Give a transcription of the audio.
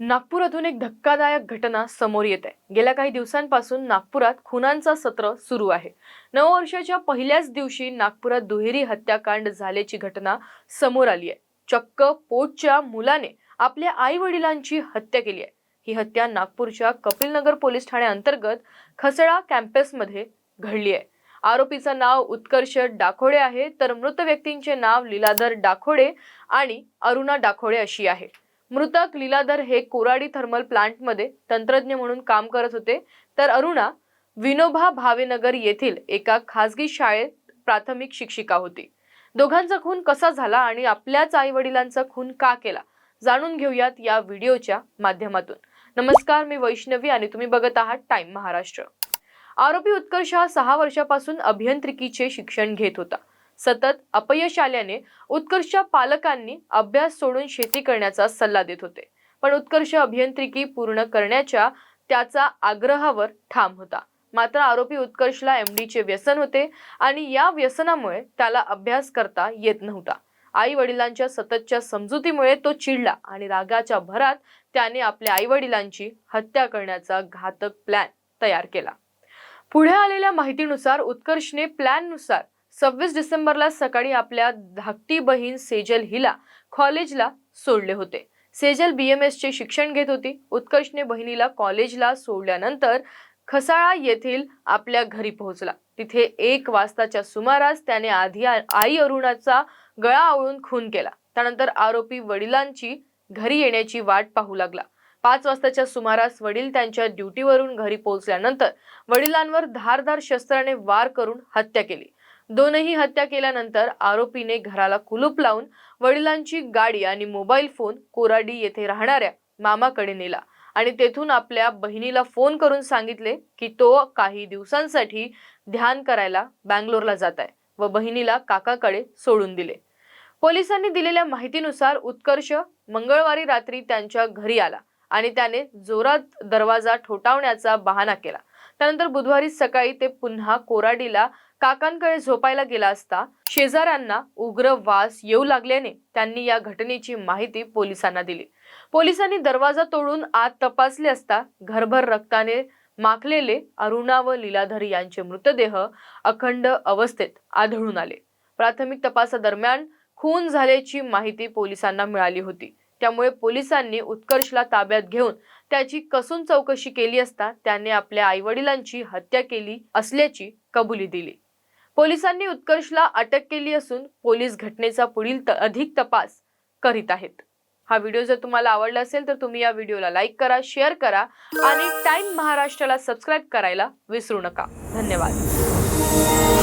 नागपुरातून एक धक्कादायक घटना समोर येत आहे. गेल्या काही दिवसांपासून नागपुरात खुनांचा सत्र सुरू आहे. नववर्षाच्या पहिल्याच दिवशी नागपुरात दुहेरी हत्याकांड झाल्याची घटना समोर आली आहे. चक्क पोटच्या मुलाने आपल्या आई वडिलांची हत्या केली आहे. ही हत्या नागपूरच्या कपिलनगर पोलीस ठाण्याअंतर्गत खसडा कॅम्पसमध्ये घडली आहे. आरोपीचं नाव उत्कर्ष डाखोडे आहे तर मृत व्यक्तींचे नाव लीलाधर डाखोडे आणि अरुणा डाखोडे अशी आहे. मृतक लीलाधर हे कोराडी थर्मल प्लांटमध्ये तंत्रज्ञ म्हणून काम करत होते. तर अरुणा विनोबा भावेनगर येथील एका खासगी शाळेत प्राथमिक शिक्षिका होती. दोघांचा खून कसा झाला आणि आपल्याच आई वडिलांचा खून का केला? जाणून घेऊयात या व्हिडिओच्या माध्यमातून. नमस्कार मी वैष्णवी आणि तुम्ही बघत आहात टाइम महाराष्ट्र. आरोपी उत्कर्ष हा सहा वर्षापासून अभियांत्रिकीचे शिक्षण घेत होता. सतत अपयश आल्याने उत्कर्षच्या पालकांनी अभ्यास सोडून शेती करण्याचा सल्ला देत होते. पण उत्कर्ष अभियांत्रिकी पूर्ण करण्याच्या त्याचा आग्रहावर ठाम होता. मात्र आरोपी उत्कर्षला एमडीचे व्यसन होते आणि या व्यसनामुळे त्याला अभ्यास करता येत नव्हता. आई वडिलांच्या सततच्या समजुतीमुळे तो चिडला आणि रागाच्या भरात त्याने आपल्या आई वडिलांची हत्या करण्याचा घातक प्लॅन तयार केला. पुढे आलेल्या माहितीनुसार उत्कर्षने प्लॅननुसार सव्वीस डिसेंबरला सकाळी आपल्या धाकटी बहीण सेजल हिला कॉलेजला सोडले होते. सेजल बीएमएस चे शिक्षण घेत होती. उत्कर्षने बहिणीला कॉलेजला सोडल्यानंतर खसाळा येथील आपल्या घरी पोहोचला. तिथे एक वाजताच्या सुमारास त्याने आधी आई अरुणाचा गळा आवळून खून केला. त्यानंतर आरोपी वडिलांची घरी येण्याची वाट पाहू लागला. पाच वाजताच्या सुमारास वडील त्यांच्या ड्युटीवरून घरी पोहोचल्यानंतर वडिलांवर धारदार शस्त्राने वार करून हत्या केली. दोनही हत्या केल्यानंतर आरोपीने घराला कुलूप लावून वडिलांची गाडी आणि मोबाईल फोन कोराडी येथे राहणाऱ्या मामाकडे नेला. आणि तेथून आपल्या बहिणीला फोन करून सांगितले की तो काही दिवसांसाठी ध्यान करायला बँगलोरला जात आहे व बहिणीला काकाकडे सोडून दिले. पोलिसांनी दिलेल्या माहितीनुसार उत्कर्ष मंगळवारी रात्री त्यांच्या घरी आला आणि त्याने जोरात दरवाजा ठोठावण्याचा बहाणा केला. त्यानंतर बुधवारी सकाळी ते पुन्हा कोराडीला काकांकडे झोपायला गेला असता शेजाऱ्यांना उग्र वास येऊ लागल्याने त्यांनी या घटनेची माहिती पोलिसांना दिली. पोलिसांनी दरवाजा तोडून आत तपासले असता घरभर रक्ताने माखलेले अरुणा व लीलाधर यांचे मृतदेह अखंड अवस्थेत आढळून आले. प्राथमिक तपासादरम्यान खून झाल्याची माहिती पोलिसांना मिळाली होती. त्यामुळे पोलिसांनी उत्कर्षला ताब्यात घेऊन त्याची कसून चौकशी केली असता त्याने आपल्या आईवडिलांची हत्या केली असल्याची कबुली दिली. पोलिसांनी उत्कर्षला अटक केली असून पोलीस घटनेचा पुढील अधिक तपास करीत आहेत. हा व्हिडिओ जर तुम्हाला आवडला असेल तर तुम्ही या व्हिडिओला लाईक करा शेअर करा आणि टाइम महाराष्ट्राला सबस्क्राईब करायला विसरू नका. धन्यवाद.